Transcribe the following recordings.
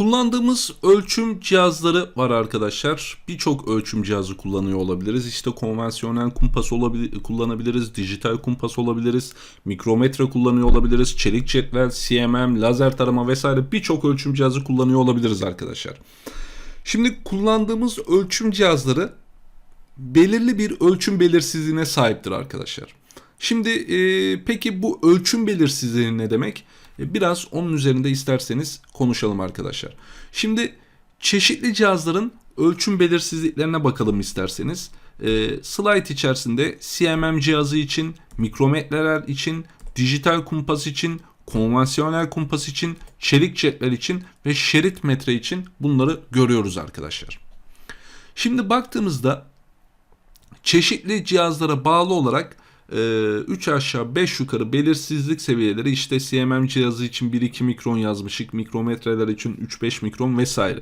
Kullandığımız ölçüm cihazları var arkadaşlar. Birçok ölçüm cihazı kullanıyor olabiliriz. İşte konvansiyonel kumpas olabilir, kullanabiliriz, dijital kumpas olabiliriz, mikrometre kullanıyor olabiliriz, çelik cetvel, CMM, lazer tarama vesaire birçok ölçüm cihazı kullanıyor olabiliriz arkadaşlar. Şimdi kullandığımız ölçüm cihazları belirli bir ölçüm belirsizliğine sahiptir arkadaşlar. Şimdi e, peki bu ölçüm belirsizliği ne demek? E, biraz onun üzerinde isterseniz konuşalım arkadaşlar. Şimdi çeşitli cihazların ölçüm belirsizliklerine bakalım isterseniz. E, slide içerisinde CMM cihazı için, mikrometreler için, dijital kumpas için, konvansiyonel kumpas için, çelik cetvel için ve şerit metre için bunları görüyoruz arkadaşlar. Şimdi baktığımızda çeşitli cihazlara bağlı olarak 3 aşağı 5 yukarı belirsizlik seviyeleri işte CMM cihazı için 1-2 mikron yazmışık, mikrometreler için 3-5 mikron vesaire.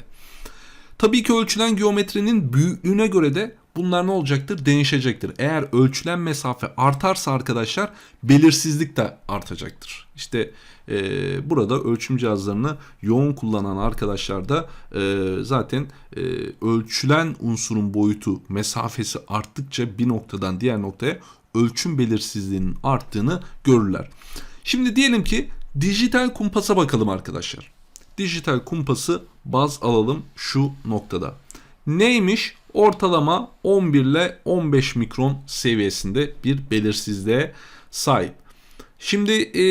Tabii ki ölçülen geometrinin büyüklüğüne göre de bunlar ne olacaktır? Değişecektir. Eğer ölçülen mesafe artarsa arkadaşlar belirsizlik de artacaktır. İşte e, burada ölçüm cihazlarını yoğun kullanan arkadaşlar da e, zaten e, ölçülen unsurun boyutu mesafesi arttıkça bir noktadan diğer noktaya ölçüm belirsizliğinin arttığını görürler. Şimdi diyelim ki dijital kumpasa bakalım arkadaşlar. Dijital kumpası baz alalım şu noktada. Neymiş? Ortalama 11 ile 15 mikron seviyesinde bir belirsizliğe sahip. Şimdi e,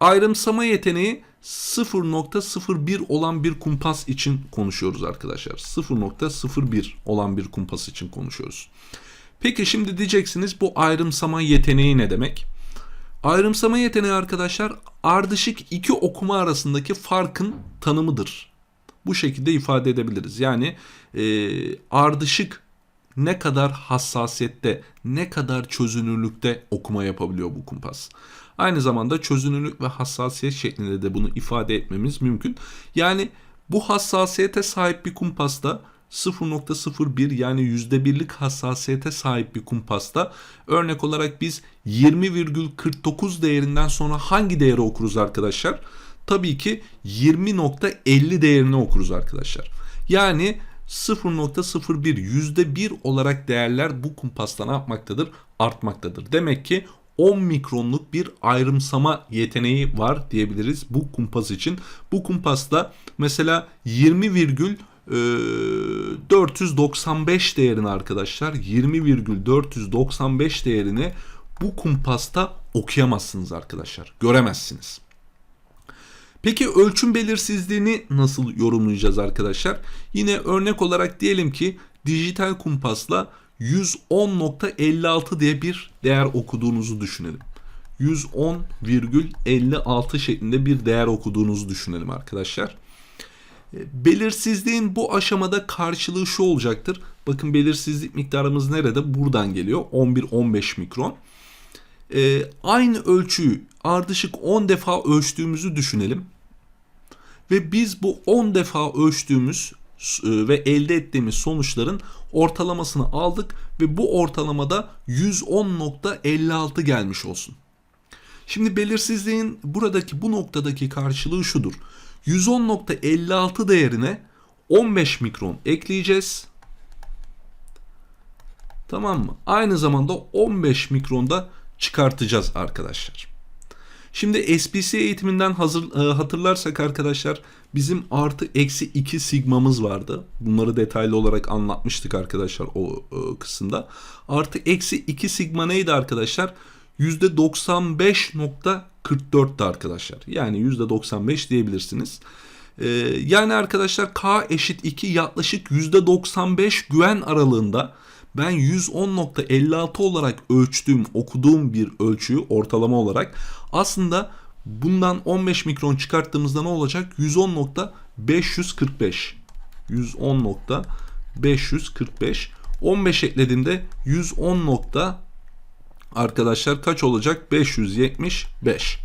ayrımsama yeteneği 0.01 olan bir kumpas için konuşuyoruz arkadaşlar. 0.01 olan bir kumpas için konuşuyoruz. Peki şimdi diyeceksiniz bu ayrımsama yeteneği ne demek? Ayrımsama yeteneği arkadaşlar ardışık iki okuma arasındaki farkın tanımıdır. Bu şekilde ifade edebiliriz. Yani e, ardışık ne kadar hassasiyette, ne kadar çözünürlükte okuma yapabiliyor bu kumpas. Aynı zamanda çözünürlük ve hassasiyet şeklinde de bunu ifade etmemiz mümkün. Yani bu hassasiyete sahip bir kumpasta 0.01 yani %1'lik hassasiyete sahip bir kumpasta örnek olarak biz 20,49 değerinden sonra hangi değeri okuruz arkadaşlar? Tabii ki 20.50 değerini okuruz arkadaşlar. Yani 0.01 %1 olarak değerler bu kumpasta ne yapmaktadır? Artmaktadır. Demek ki 10 mikronluk bir ayrımsama yeteneği var diyebiliriz bu kumpas için. Bu kumpasta mesela 20 virgül 495 değerini arkadaşlar 20,495 değerini bu kumpasta okuyamazsınız arkadaşlar. Göremezsiniz. Peki ölçüm belirsizliğini nasıl yorumlayacağız arkadaşlar? Yine örnek olarak diyelim ki dijital kumpasla 110.56 diye bir değer okuduğunuzu düşünelim. 110,56 şeklinde bir değer okuduğunuzu düşünelim arkadaşlar. Belirsizliğin bu aşamada karşılığı şu olacaktır. Bakın belirsizlik miktarımız nerede? Buradan geliyor. 11-15 mikron. Ee, aynı ölçüyü ardışık 10 defa ölçtüğümüzü düşünelim. Ve biz bu 10 defa ölçtüğümüz e, ve elde ettiğimiz sonuçların ortalamasını aldık ve bu ortalamada 110.56 gelmiş olsun. Şimdi belirsizliğin buradaki bu noktadaki karşılığı şudur. 110.56 değerine 15 mikron ekleyeceğiz. Tamam mı? Aynı zamanda 15 mikronda çıkartacağız arkadaşlar. Şimdi SPC eğitiminden hazır, e, hatırlarsak arkadaşlar bizim artı eksi 2 sigmamız vardı. Bunları detaylı olarak anlatmıştık arkadaşlar o e, kısımda. Artı eksi 2 sigma neydi arkadaşlar? %95.44'tü arkadaşlar. Yani %95 diyebilirsiniz. Ee, yani arkadaşlar K eşit 2 yaklaşık %95 güven aralığında ben 110.56 olarak ölçtüğüm, okuduğum bir ölçüyü ortalama olarak aslında bundan 15 mikron çıkarttığımızda ne olacak? 110.545 110.545 15 eklediğimde 110. arkadaşlar kaç olacak? 575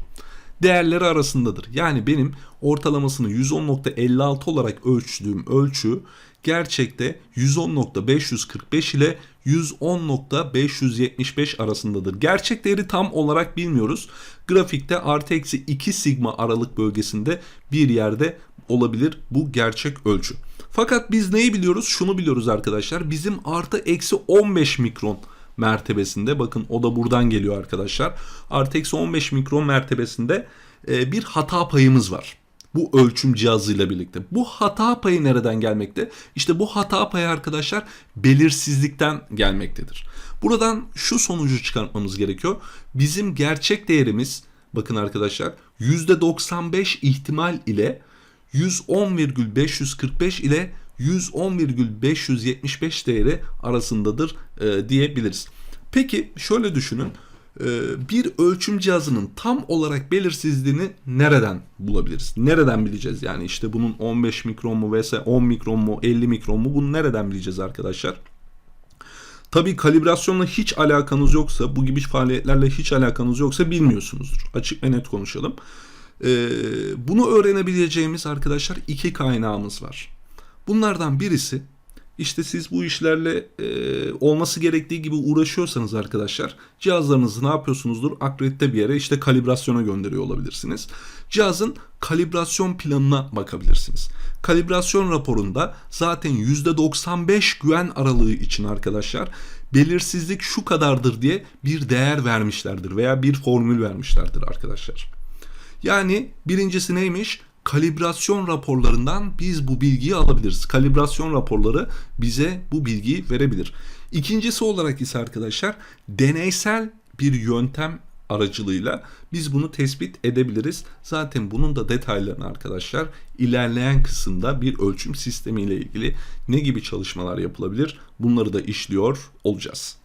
değerleri arasındadır. Yani benim ortalamasını 110.56 olarak ölçtüğüm ölçü gerçekte 110.545 ile 110.575 arasındadır. Gerçek değeri tam olarak bilmiyoruz. Grafikte artı eksi 2 sigma aralık bölgesinde bir yerde olabilir bu gerçek ölçü. Fakat biz neyi biliyoruz? Şunu biliyoruz arkadaşlar. Bizim artı eksi 15 mikron mertebesinde bakın o da buradan geliyor arkadaşlar. Artı eksi 15 mikron mertebesinde e, bir hata payımız var. Bu ölçüm cihazıyla birlikte. Bu hata payı nereden gelmekte? İşte bu hata payı arkadaşlar belirsizlikten gelmektedir. Buradan şu sonucu çıkartmamız gerekiyor. Bizim gerçek değerimiz bakın arkadaşlar %95 ihtimal ile 110,545 ile 110,575 değeri arasındadır e, diyebiliriz. Peki şöyle düşünün. E, bir ölçüm cihazının tam olarak belirsizliğini nereden bulabiliriz? Nereden bileceğiz? Yani işte bunun 15 mikron mu vesaire 10 mikron mu 50 mikron mu bunu nereden bileceğiz arkadaşlar? Tabii kalibrasyonla hiç alakanız yoksa, bu gibi faaliyetlerle hiç alakanız yoksa bilmiyorsunuzdur. Açık ve net konuşalım. Ee, bunu öğrenebileceğimiz arkadaşlar iki kaynağımız var. Bunlardan birisi işte siz bu işlerle e, olması gerektiği gibi uğraşıyorsanız arkadaşlar cihazlarınızı ne yapıyorsunuzdur? Akredite bir yere işte kalibrasyona gönderiyor olabilirsiniz. Cihazın kalibrasyon planına bakabilirsiniz. Kalibrasyon raporunda zaten %95 güven aralığı için arkadaşlar belirsizlik şu kadardır diye bir değer vermişlerdir veya bir formül vermişlerdir arkadaşlar. Yani birincisi neymiş? Kalibrasyon raporlarından biz bu bilgiyi alabiliriz. Kalibrasyon raporları bize bu bilgiyi verebilir. İkincisi olarak ise arkadaşlar deneysel bir yöntem aracılığıyla biz bunu tespit edebiliriz. Zaten bunun da detaylarını arkadaşlar ilerleyen kısımda bir ölçüm sistemi ile ilgili ne gibi çalışmalar yapılabilir bunları da işliyor olacağız.